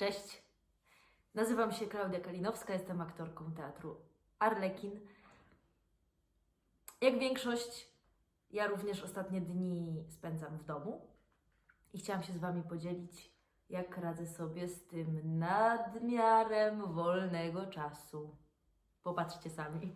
Cześć. Nazywam się Klaudia Kalinowska, jestem aktorką teatru Arlekin. Jak większość, ja również ostatnie dni spędzam w domu i chciałam się z Wami podzielić, jak radzę sobie z tym nadmiarem wolnego czasu. Popatrzcie sami.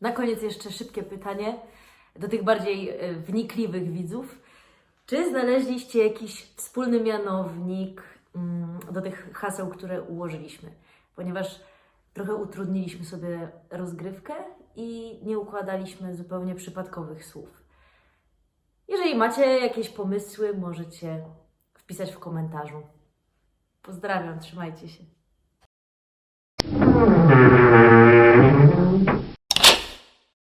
Na koniec jeszcze szybkie pytanie do tych bardziej e, wnikliwych widzów. Czy znaleźliście jakiś wspólny mianownik mm, do tych haseł, które ułożyliśmy? Ponieważ trochę utrudniliśmy sobie rozgrywkę i nie układaliśmy zupełnie przypadkowych słów. Jeżeli macie jakieś pomysły, możecie wpisać w komentarzu. Pozdrawiam, trzymajcie się.